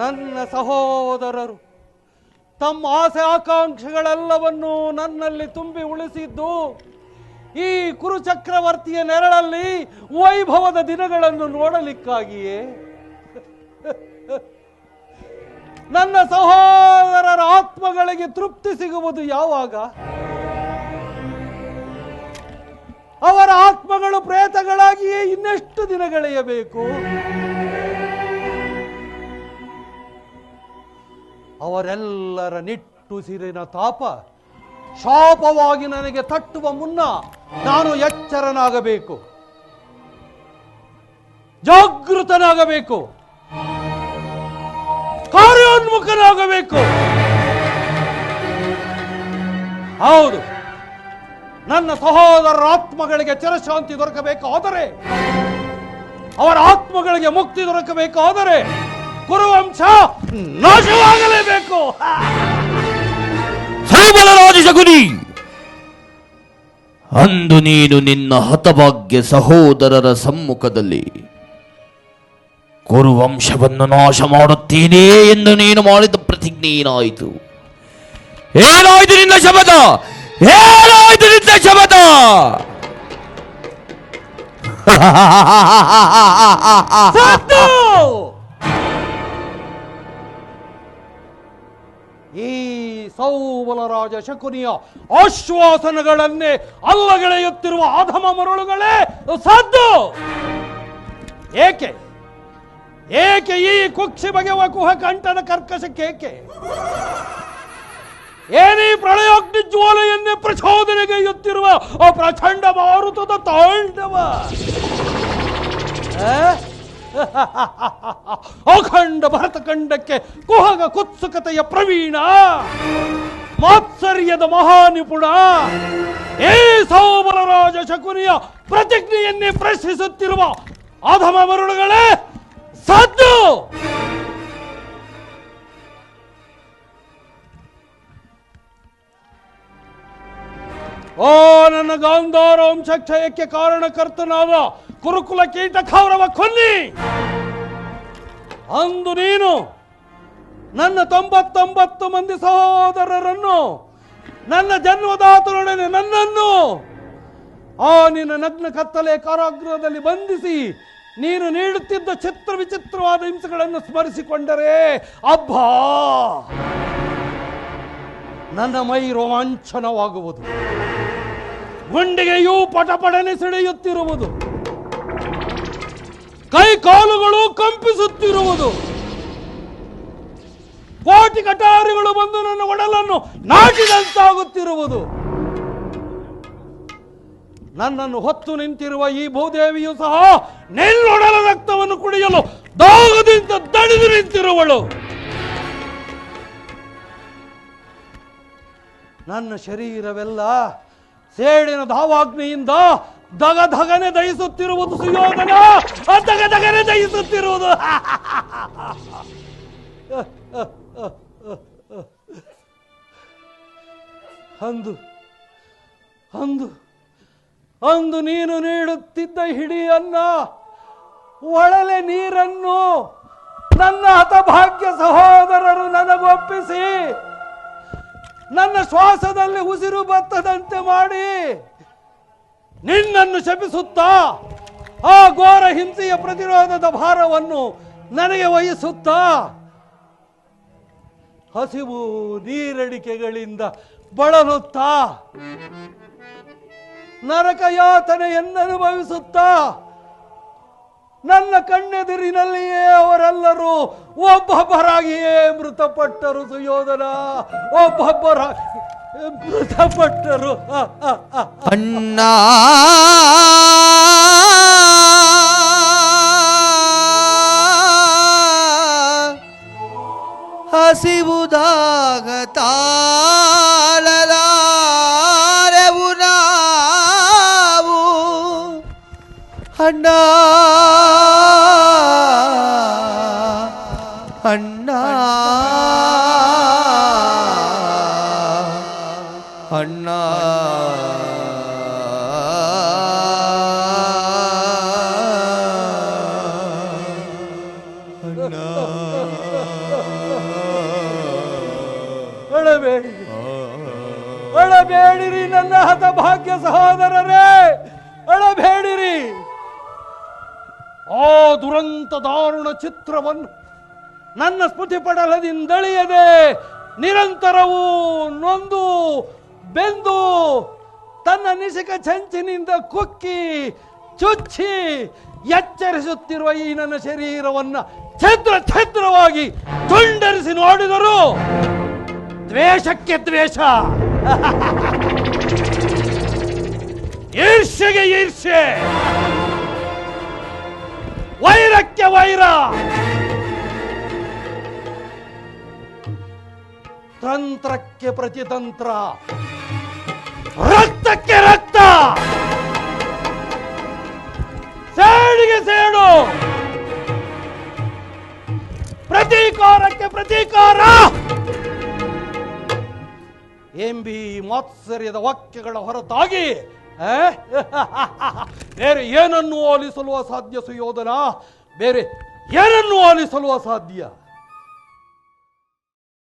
ನನ್ನ ಸಹೋದರರು, ತಮ್ಮ ಆಸೆ ಆಕಾಂಕ್ಷೆಗಳೆಲ್ಲವನ್ನೂ ನನ್ನಲ್ಲಿ ತುಂಬಿ ಉಳಿಸಿದ್ದು, ಈ ಕುರುಚಕ್ರವರ್ತಿಯ ನೆರಳಲ್ಲಿ ವೈಭವದ ದಿನಗಳನ್ನು ನೋಡಲಿಕ್ಕಾಗಿಯೇ? ನನ್ನ ಸಹೋದರರ ಆತ್ಮಗಳಿಗೆ ತೃಪ್ತಿ ಸಿಗುವುದು ಯಾವಾಗ? ಅವರ ಆತ್ಮಗಳು ಪ್ರೇತಗಳಾಗಿಯೇ ಇನ್ನೆಷ್ಟು ದಿನಗಳೆಯಬೇಕು ಅವರೆಲ್ಲರ ನಿಟ್ಟುಸಿರಿನ ತಾಪ ಶಾಪವಾಗಿ ನನಗೆ ತಟ್ಟುವ ಮುನ್ನ ನಾನು ಎಚ್ಚರನಾಗಬೇಕು. ಜಾಗೃತನಾಗಬೇಕು. ಕಾರ್ಯೋನ್ಮುಖನಾಗಬೇಕು. ಹೌದು. ನನ್ನ ಸಹೋದರರ ಆತ್ಮಗಳಿಗೆ ಚಿರಶಾಂತಿ ದೊರಕಬೇಕಾದರೆ, ಅವರ ಆತ್ಮಗಳಿಗೆ ಮುಕ್ತಿ ದೊರಕಬೇಕಾದರೆ ಕುರುವಂಶ ನಾಶವಾಗಲೇಬೇಕು. ಸೋಮಲರಾಜ ಶಕುನಿ ಅಂದು ನೀನು ನಿನ್ನ ಹತಭಾಗ್ಯ ಸಹೋದರರ ಸಮ್ಮುಖದಲ್ಲಿ ಕುರುವಂಶವನ್ನು ನಾಶ ಮಾಡುತ್ತೇನೆ ಎಂದು ನೀನು ಮಾಡಿದ ಪ್ರತಿಜ್ಞೆ ಏನಾಯಿತು? ಏನಾಯ್ತು ನಿನ್ನ ಶಬದ ಏನಾಯ್ತು ನಿನ್ನ ಶಬದ ಸತ್ತು! ಈ ಸೌಬಲರಾಜ ಶಕುನಿಯ ಆಶ್ವಾಸನಗಳನ್ನೇ ಅಲ್ಲಗೆಳೆಯುತ್ತಿರುವ ಆಧಮ ಮರುಳುಗಳೇ ಸದ್ದು! ಏಕೆ? ಏಕೆ ಈ ಕುಕ್ಷಿ ಬಗೆವ ಕುಹ ಕಂಠನ ಕರ್ಕಶಕ್ಕೇಕೆ ಏನೀ ಪ್ರಳಯೋಗ್ನಿ ಜ್ವಾಲೆಯನ್ನೇ ಪ್ರಚೋದನೆಗೈಯುತ್ತಿರುವ ಪ್ರಚಂಡ ಮಾರುತದ ತಾಂಡವ? ಅಖಂಡ ಭರತಖಂಡಕ್ಕೆ ಕುಹಗ ಕುತ್ಸುಕತೆಯ ಪ್ರವೀಣ, ಮಾತ್ಸರ್ಯದ ಮಹಾನಿಪುಣ, ಏ ಸೌಬಲರಾಜ ಶಕುನಿಯ ಪ್ರತಿಜ್ಞೆಯನ್ನೇ ಪ್ರಶ್ನಿಸುತ್ತಿರುವ ಅಧಮ ಮರುಳುಗಳೇ ಸದ್ದು! ಓ, ನನ್ನ ಗಾಂಧಾರ ವಂಶಕ್ಷಯಕ್ಕೆ ಕಾರಣಕರ್ತನಾದ ಕುರುಕುಲ ಕೀಟ ಕೌರವ ಕೊಲ್ಲಿ! ಅಂದು ನೀನು ನನ್ನ ತೊಂಬತ್ತೊಂಬತ್ತು ಮಂದಿ ಸಹೋದರರನ್ನು, ನನ್ನ ಜನ್ಮದಾತರೊಡನೆ ನನ್ನನ್ನು ಆ ನಿನ್ನ ನಗ್ನ ಕತ್ತಲೆ ಕಾರಾಗೃಹದಲ್ಲಿ ಬಂಧಿಸಿ ನೀನು ನೀಡುತ್ತಿದ್ದ ಚಿತ್ರ ವಿಚಿತ್ರವಾದ ಹಿಂಸೆಗಳನ್ನು ಸ್ಮರಿಸಿಕೊಂಡರೆ, ಅಬ್ಬಾ! ನನ್ನ ಮೈ ರೋಮಾಂಚನವಾಗುವುದು. ಗುಂಡಿಗೆಯೂ ಪಟಪಟನೆ ಸೆಳೆಯುತ್ತಿರುವುದು. ಕೈ ಕಾಲುಗಳು ಕಂಪಿಸುತ್ತಿರುವುದು. ಕೋಟಿ ಕಟಾರಿಗಳು ಬಂದು ನನ್ನ ಒಡಲನ್ನು ನಾಟಿದಂತಾಗುತ್ತಿರುವುದು ನನ್ನನ್ನು ಹೊತ್ತು ನಿಂತಿರುವ ಈ ಭೂದೇವಿಯು ಸಹ ನೆಲ್ಲೊಡಲ ರಕ್ತವನ್ನು ಕುಡಿಯಲು ದಾಗದಿಂದ ದಣಿದು ನಿಂತಿರುವಳು. ನನ್ನ ಶರೀರವೆಲ್ಲ ಸೇಡಿನ ಧಾವಾಗ್ನಿಯಿಂದ ದಗ ಧಗನೆ ದಹಿಸುತ್ತಿರುವುದು ಸುಯೋಧನ. ಆ ದಗ ಧಗನೆ ದಹಿಸುತ್ತಿರುವುದು. ಅಂದು ಅಂದು ಅಂದು ನೀನು ನೀಡುತ್ತಿದ್ದ ಹಿಡಿಯನ್ನ, ಒಳಲೆ ನೀರನ್ನು ನನ್ನ ಹತಭಾಗ್ಯ ಸಹೋದರರು ನನಗೊಪ್ಪಿಸಿ ನನ್ನ ಶ್ವಾಸದಲ್ಲಿ ಉಸಿರು ಬತ್ತದಂತೆ ಮಾಡಿ ನಿನ್ನನ್ನು ಶಪಿಸುತ್ತಾ ಆ ಘೋರ ಹಿಂಸೆಯ ಪ್ರತಿರೋಧದ ಭಾರವನ್ನು ನನಗೆ ವಹಿಸುತ್ತಾ? ಹಸಿವು ನೀರಡಿಕೆಗಳಿಂದ ಬಳಲುತ್ತಾ? ನರಕ ಯಾತನೆಯನ್ನನುಭವಿಸುತ್ತಾ? ನನ್ನ ಕಣ್ಣೆದುರಿನಲ್ಲಿಯೇ ಅವರೆಲ್ಲರೂ ಒಬ್ಬೊಬ್ಬರಾಗಿಯೇ ಮೃತಪಟ್ಟರು ಸುಯೋಧನ. ಒಬ್ಬೊಬ್ಬರ ಮೃತಪಟ್ಟರು. ಅಣ್ಣ. ಹಸಿವುದಾಗ ತಾಳಲಾರೆವು ನಾವು. ಅಣ್ಣ ಅಣ್ಣ. ಹತಭಾಗ್ಯ ಸಹೋದರರೇ. ಅಳಬೇಡಿರಿ. ಆ ದುರಂತ ದಾರುಣ ಚಿತ್ರವನ್ನು ನನ್ನ ಸ್ಮೃತಿ ಪಡಲದಿಂದಳಿಯದೆ ನಿರಂತರವೂ ನೊಂದು ಬೆಂದು ತನ್ನ ನಿಶಿಕ ಚಂಚಿನಿಂದ ಕುಕ್ಕಿ ಚುಚ್ಚಿ ಎಚ್ಚರಿಸುತ್ತಿರುವ ಈ ನನ್ನ ಶರೀರವನ್ನು ಛದ್ರ ಛದ್ರವಾಗಿ ತುಂಡರಿಸಿ ನೋಡಿದರು ದ್ವೇಷಕ್ಕೆ ದ್ವೇಷ. ಈರ್ಷೆಗೆ ಈರ್ಷೆ ವೈರಕ್ಕೆ ವೈರ. ತಂತ್ರಕ್ಕೆ ಪ್ರತಿತಂತ್ರ. ರಕ್ತಕ್ಕೆ ರಕ್ತ. ಸೇಡಿಗೆ ಸೇಡು. ಪ್ರತೀಕಾರಕ್ಕೆ ಪ್ರತೀಕಾರ. ಎಂಬಿ ಮಾತ್ಸರ್ಯದ ವಾಕ್ಯಗಳ ಹೊರತಾಗಿ? ಬೇರೆ ಏನನ್ನು ಆಲಿಸಲು ಅಸಾಧ್ಯ ಸುಯೋಧನ ಬೇರೆ ಏನನ್ನು ಆಲಿಸಲು ಅಸಾಧ್ಯ